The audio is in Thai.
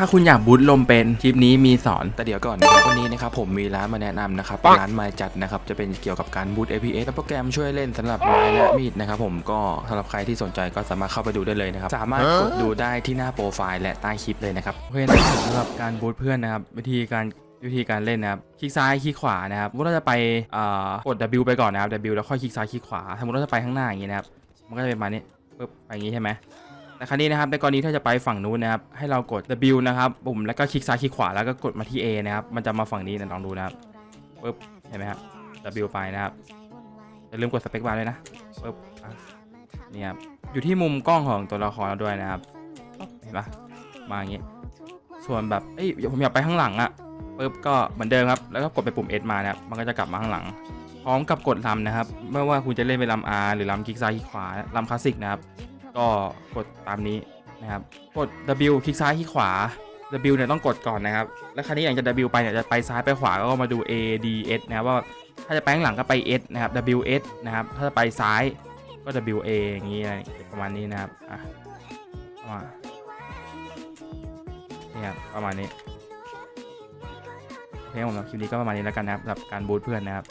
ถ้าคุณอยากบูตลมเป็นคลิปนี้มีสอนแต่เดี๋ยวก่อนนะครับวันนี้นะครับผมมีร้านมาแนะนำนะครับเป็นร้านไม้จัดนะครับจะเป็นเกี่ยวกับการบูต APS และโปรแกรมช่วยเล่นสำหรับไม้และมีดนะครับผมก็สำหรับใครที่สนใจก็สามารถเข้าไปดูได้เลยนะครับสามารถกดดูได้ที่หน้าโปรไฟล์และใต้คลิปเลยนะครับโอเคนะครับสำหรับการบูตเพื่อนนะครับวิธีการวิธีการเล่นนะครับคลิกซ้ายคลิกขวานะครับสมมติเราจะไปเอ่อกด W ไปก่อนนะครับ W แล้วค่อยคลิกซ้ายคลิกขวาสมมติเราจะไปข้างหน้าอย่างนี้นะครับมันก็จะเป็นประมาณนี้ปึ๊บไปอย่างนี้ใช่ไหม แต่ครั้นี้นะครับในกรณีถ้าจะไปฝั่งนู้นนะครับให้เรากด W นะครับปุ่มแล้วก็คลิกซ้ายคลิกขวาแล้วก็กดมาที่ A นะครับมันจะมาฝั่งนี้นะลองดูนะครับปึ๊บเห็นไหมครับ W ไปนะครับอย่าลืมกดสเปคบาร์ด้วยนะปึ๊บนี่ครับอยู่ที่มุมกล้องของตัวละครเราด้วยนะครับเห็นปะมาอย่างนี้ส่วนแบบเอ้ยผมอยากไปข้างหลังอะปึ๊บก็เหมือนเดิมครับแล้วก็กดไปปุ่ม S มานะครับมันก็จะกลับมาข้างหลัง พร้อมกับกดลำนะครับไม่ว่าคุณจะเล่นเป็นลำ R หรือลำคลิกซ้ายคลิกขวาลำคลาสสิกนะครับ ก็กดตามนี้นะครับ กด W คลิกซ้ายคลิกขวา W เนี่ยต้องกดก่อนนะครับ แล้วคราวนี้อย่างจะ W ไปเนี่ยจะไปซ้ายไปขวาก็มาดู A D S นะครับว่าถ้าจะไปข้างหลังก็ไป S นะครับ W S นะครับ ถ้าจะไปซ้ายก็ W A อย่างนี้อะไรประมาณนี้นะครับอะมานี่ครับประมาณนี้โอเคผมรับคลิปนี้ก็ประมาณนี้แล้วกันนะครับสำหรับการบูทเพื่อนนะครับ